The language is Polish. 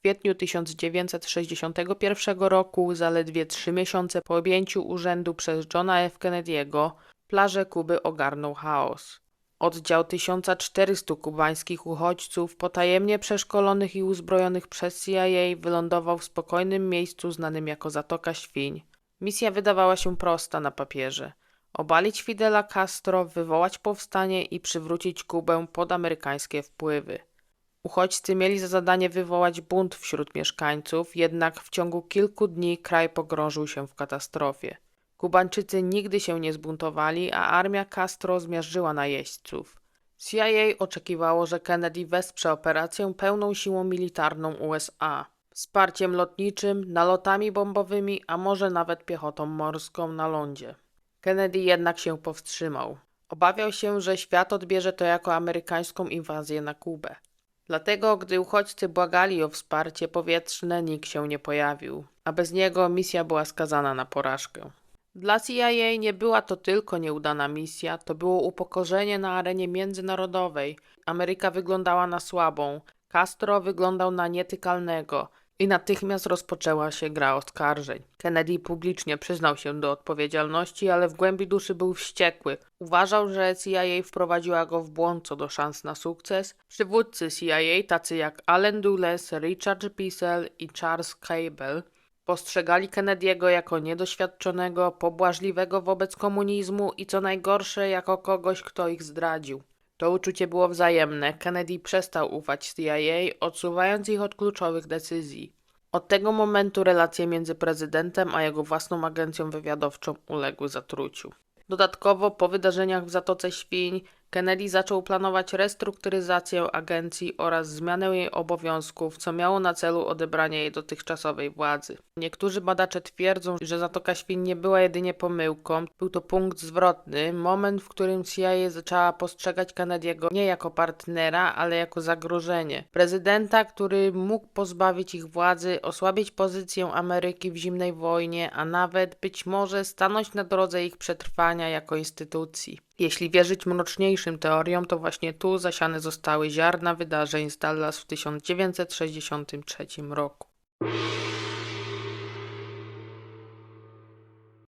kwietniu 1961 roku, zaledwie trzy miesiące po objęciu urzędu przez Johna F. Kennedy'ego, plaże Kuby ogarnął chaos. Oddział 1400 kubańskich uchodźców, potajemnie przeszkolonych i uzbrojonych przez CIA, wylądował w spokojnym miejscu znanym jako Zatoka Świń. Misja wydawała się prosta na papierze. Obalić Fidela Castro, wywołać powstanie i przywrócić Kubę pod amerykańskie wpływy. Uchodźcy mieli za zadanie wywołać bunt wśród mieszkańców, jednak w ciągu kilku dni kraj pogrążył się w katastrofie. Kubańczycy nigdy się nie zbuntowali, a armia Castro zmiażdżyła najeźdźców. CIA oczekiwało, że Kennedy wesprze operację pełną siłą militarną USA, wsparciem lotniczym, nalotami bombowymi, a może nawet piechotą morską na lądzie. Kennedy jednak się powstrzymał. Obawiał się, że świat odbierze to jako amerykańską inwazję na Kubę. Dlatego, gdy uchodźcy błagali o wsparcie powietrzne, nikt się nie pojawił, a bez niego misja była skazana na porażkę. Dla CIA nie była to tylko nieudana misja, to było upokorzenie na arenie międzynarodowej. Ameryka wyglądała na słabą, Castro wyglądał na nietykalnego i natychmiast rozpoczęła się gra oskarżeń. Kennedy publicznie przyznał się do odpowiedzialności, ale w głębi duszy był wściekły. Uważał, że CIA wprowadziła go w błąd co do szans na sukces. Przywódcy CIA, tacy jak Allen Dulles, Richard Bissell i Charles Cable, Postrzegali Kennedy'ego jako niedoświadczonego, pobłażliwego wobec komunizmu i co najgorsze, jako kogoś, kto ich zdradził. To uczucie było wzajemne. Kennedy przestał ufać CIA, odsuwając ich od kluczowych decyzji. Od tego momentu relacje między prezydentem a jego własną agencją wywiadowczą uległy zatruciu. Dodatkowo, po wydarzeniach w Zatoce Świń, Kennedy zaczął planować restrukturyzację agencji oraz zmianę jej obowiązków, co miało na celu odebranie jej dotychczasowej władzy. Niektórzy badacze twierdzą, że Zatoka Świń nie była jedynie pomyłką, był to punkt zwrotny, moment, w którym CIA zaczęła postrzegać Kennedy'ego nie jako partnera, ale jako zagrożenie. Prezydenta, który mógł pozbawić ich władzy, osłabić pozycję Ameryki w zimnej wojnie, a nawet być może stanąć na drodze ich przetrwania jako instytucji. Jeśli wierzyć mroczniejszym teoriom, to właśnie tu zasiane zostały ziarna wydarzeń z Dallas w 1963 roku.